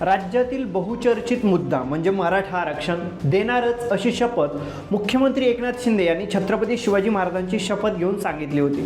राज्यातील बहुचर्चित मुद्दा म्हणजे मराठा आरक्षण देणारच अशी शपथ मुख्यमंत्री एकनाथ शिंदे यांनी छत्रपती शिवाजी महाराजांची शपथ घेऊन सांगितली होती.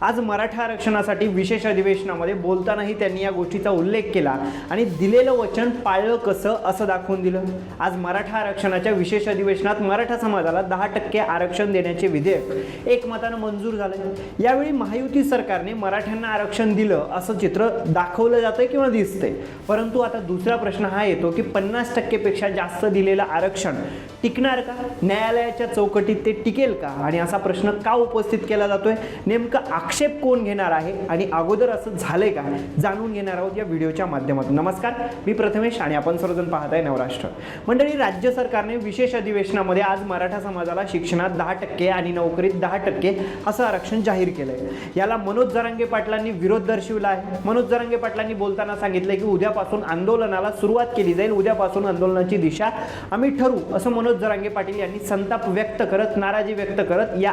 आज मराठा आरक्षणासाठी विशेष अधिवेशनामध्ये बोलतानाही त्यांनी या गोष्टीचा उल्लेख केला आणि दिलेलं वचन पाळलं कसं असं दाखवून दिलं. आज मराठा आरक्षणाच्या विशेष अधिवेशनात मराठा समाजाला दहा टक्के आरक्षण देण्याचे विधेयक एकमतानं मंजूर झालं यावेळी महायुती सरकारने मराठ्यांना आरक्षण दिलं असं चित्र दाखवलं जातं किंवा दिसतंय. परंतु आता दुसरा प्रश्न हा येतो की पन्नास टक्केपेक्षा जास्त दिलेलं आरक्षण टिकणार का? न्यायालयाच्या चौकटीत ते टिकेल का? आणि असा प्रश्न का उपस्थित केला जातोय? नेमकं आक्षेप कोण घेणार आहे? आणि अगोदर असं झालंय का? जाणून घेणार आहोत या व्हिडिओच्या माध्यमातून. नमस्कार मी प्रथमेश आणि आपण सर्वजण पाहत आहे नवराष्ट्र. मंडळी राज्य सरकारने विशेष अधिवेशनामध्ये आज मराठा समाजाला शिक्षणात दहा टक्के आणि नोकरीत दहा टक्के असं आरक्षण जाहीर केलंय. याला मनोज जरांगे पाटलांनी विरोध दर्शविला आहे. मनोज जरांगे पाटलांनी बोलताना सांगितलंय की उद्यापासून आंदोलनाला सुरुवात केली जाईल उद्यापासून आंदोलनाची दिशा आम्ही ठरवू असं मनोज जरांगे पाटील यांनी संताप व्यक्त करत नाराजी व्यक्त करत या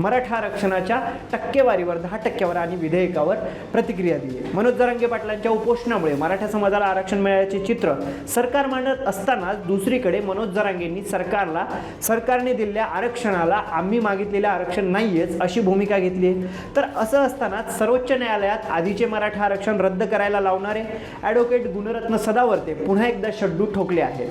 मराठा आरक्षणाच्या टक्केवारीवर दहा टक्क्यावर आणि विधेयकावर प्रतिक्रिया दिली. मनोज जरांगे पाटलांच्या उपोषणामुळे मराठा समाजाला आरक्षण मिळाल्याचे चित्र सरकार मांडत असतानाच दुसरीकडे मनोज जरांगेंनी सरकारला सरकारने दिलेल्या आरक्षणाला आम्ही मागितलेलं आरक्षण नाहीयेच अशी भूमिका घेतली तर असं असतानाच सर्वोच्च न्यायालयात आधीचे मराठा आरक्षण रद्द करायला लावणारे ॲडव्होकेट गुणरत्न ते पुन्हा एकदा शड्डू ठोकले आहेत.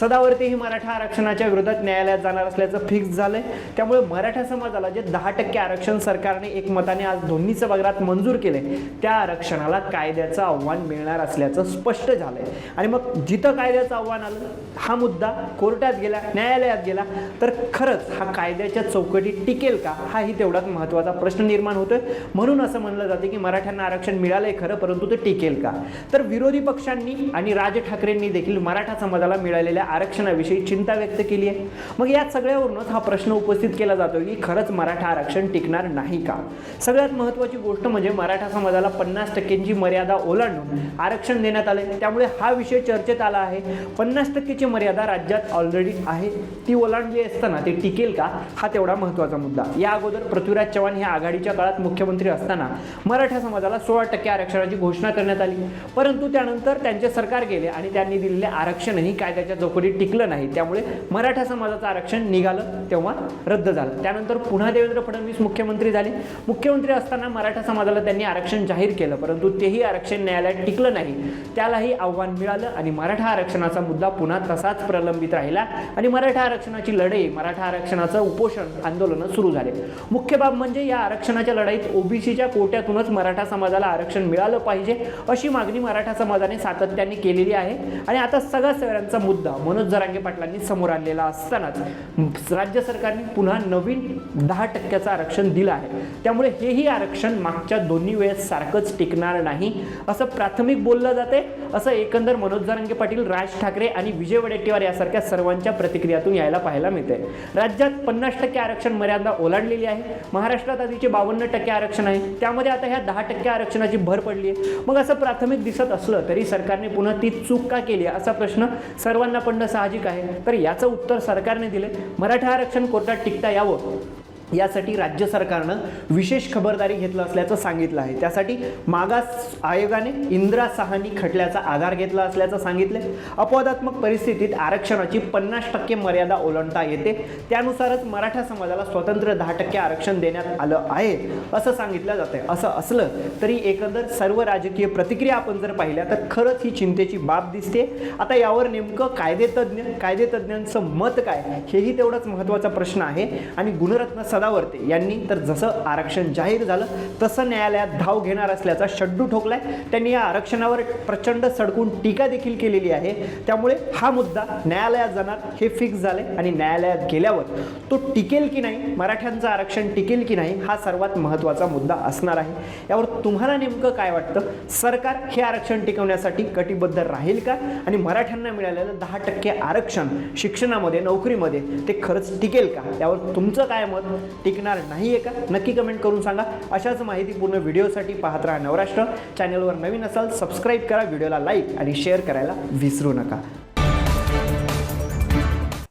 सदावर्ती ही मराठा आरक्षणाच्या विरोधात न्यायालयात जाणार असल्याचं फिक्स झालंय. त्यामुळे मराठा समाजाला जे दहा टक्के आरक्षण सरकारने एकमताने आज दोन्ही सभागृहात मंजूर केले त्या आरक्षणाला कायद्याचं आव्हान मिळणार असल्याचं स्पष्ट झालंय. आणि मग जिथं कायद्याचं आव्हान आलं हा मुद्दा कोर्टात गेला न्यायालयात गेला तर खरंच हा कायद्याच्या चौकटीत टिकेल का? हाही तेवढाच महत्त्वाचा प्रश्न निर्माण होतोय. म्हणून असं म्हणलं जाते की मराठ्यांना आरक्षण मिळालंय खरं परंतु ते टिकेल का? तर विरोधी पक्षांनी आणि राज ठाकरेंनी देखील मराठा समाजाला मिळालेल्या आरक्षणाविषयी चिंता व्यक्त केली आहे. मग या सगळ्यावरूनच हा प्रश्न उपस्थित केला जातो की खरंच मराठा आरक्षण टिकणार नाही का? सगळ्यात महत्त्वाची गोष्ट म्हणजे मराठा समाजाला पन्नास टक्क्यांची मर्यादा ओलांडून आरक्षण देण्यात आले त्यामुळे हा विषय चर्चेत आला आहे. पन्नास टक्केची मर्यादा राज्यात ऑलरेडी आहे. ती ओलांडली असताना ते टिकेल का? हा तेवढा महत्त्वाचा मुद्दा. या अगोदर पृथ्वीराज चव्हाण हे आघाडीच्या काळात मुख्यमंत्री असताना मराठा समाजाला सोळा टक्के आरक्षणाची घोषणा करण्यात आली. परंतु त्यानंतर त्यांचे सरकार गेले आणि त्यांनी दिलेले आरक्षणही कायद्याच्या चौकटीत टिकलं नाही. त्यामुळे मराठा समाजाचं आरक्षण निघालं तेव्हा रद्द झालं. त्यानंतर पुन्हा देवेंद्र फडणवीस मुख्यमंत्री झाले. मुख्यमंत्री असताना मराठा समाजाला त्यांनी आरक्षण जाहीर केलं परंतु तेही आरक्षण न्यायालयात टिकलं नाही. त्यालाही आव्हान मिळालं आणि मराठा आरक्षणाचा मुद्दा पुन्हा तसाच प्रलंबित राहिला आणि मराठा आरक्षणाची लढाई मराठा आरक्षणाचं उपोषण आंदोलनं सुरू झाले. मुख्य बाब म्हणजे या आरक्षणाच्या लढाईत ओबीसीच्या कोट्यातूनच मराठा समाजाला आरक्षण मिळालं पाहिजे अशी मागणी मराठा समाजाने सातत्याने केलेली आहे. आणि आता सगळ्या सगळ्यांचा मुद्दा मनोज जरांगे पाटलांनी समोर आणलेला असतानाच राज्य सरकारने पुन्हा नवीन दहा टक्क्याचं आरक्षण दिलं आहे. त्यामुळे हेही आरक्षण मागच्या दोन्ही वेळेस सारखंच टिकणार नाही. असं प्राथमिक बोललं जाते असं एकंदर मनोज जरांगे पाटील राज ठाकरे आणि विजय वडेट्टीवार यासारख्या सर्वांच्या प्रतिक्रियातून यायला पाहायला मिळते राज्यात पन्नास टक्के आरक्षण मर्यादा ओलांडलेली आहे. महाराष्ट्रात आधीचे बावन्न टक्के आरक्षण आहे. त्यामध्ये आता ह्या दहा टक्के आरक्षणाची भर पडली आहे मग असं प्राथमिक दिसत असलं तरी सरकारने पुन्हा ती चूक का केली असा प्रश्न सर्वांना पण पडणं साहजिक आहे. तर याचं उत्तर सरकारने दिले मराठा आरक्षण कोर्टात टिकता यावं. यासाठी राज्य सरकारनं विशेष खबरदारी घेतलं असल्याचं सांगितलं आहे. त्यासाठी मागास आयोगाने इंदिरा सहानी खटल्याचा आधार घेतला असल्याचं सांगितलं अपवादात्मक परिस्थितीत आरक्षणाची पन्नास टक्के मर्यादा ओलांडता येते. त्यानुसारच मराठा समाजाला स्वतंत्र दहा टक्के आरक्षण देण्यात आलं आहे असं सांगितलं जातंय. असं असलं तरी एकंदर सर्व राजकीय प्रतिक्रिया आपण जर पाहिल्या तर खरंच ही चिंतेची बाब दिसते. आता यावर नेमकं कायदेतज्ञ कायदेतज्ञांचं मत काय? हेही तेवढंच महत्त्वाचा प्रश्न आहे. आणि गुणरत्न सदावर्ते यांनी तर जसं आरक्षण जाहीर झालं तसं न्यायालयात धाव घेणार असल्याचा शड्डू ठोकलाय. त्यांनी या आरक्षणावर प्रचंड सडकून टीका देखील केलेली आहे. त्यामुळे हा मुद्दा न्यायालयात जाणार हे फिक्स झाले आणि न्यायालयात गेल्यावर तो टिकेल की नाही मराठ्यांचं आरक्षण टिकेल की नाही हा सर्वात महत्त्वाचा मुद्दा असणार आहे. यावर तुम्हाला नेमकं काय वाटतं? सरकार हे आरक्षण टिकवण्यासाठी कटिबद्ध राहील का? आणि मराठ्यांना मिळालेलं दहा टक्के आरक्षण शिक्षणामध्ये नोकरीमध्ये ते खरंच टिकेल का? यावर तुमचं काय मत? टिकणार नाही आहे का नक्की कमेंट करून सांगा. अशाच माहितीपूर्ण व्हिडिओसाठी पाहत राहा नवराष्ट्र. चॅनलवर नवीन असाल सबस्क्राईब करा. व्हिडिओला लाईक आणि शेअर करायला विसरू नका.